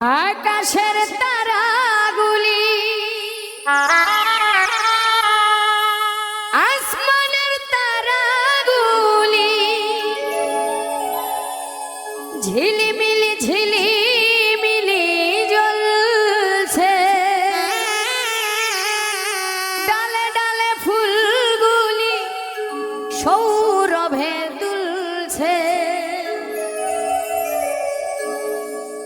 আকাশের তারাগুলি। আসমানের তারাগুলি। ঝিলিমিলি ঝিলিমিলি জ্বলছে। ডালে ডালে ফুলগুলি সৌরভে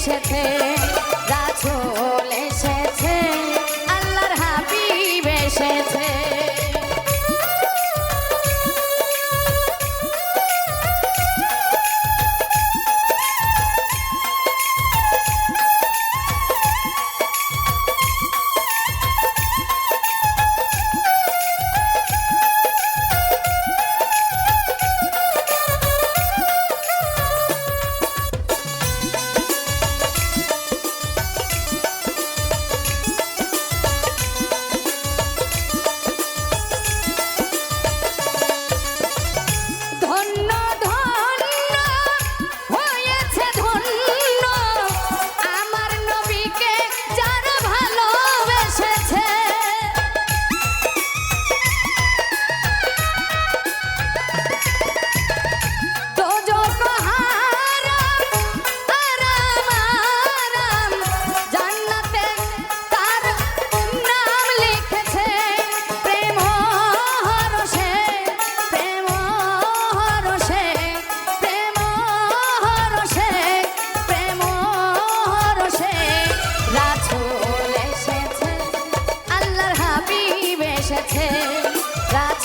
এসেছে। এসেছে গাছ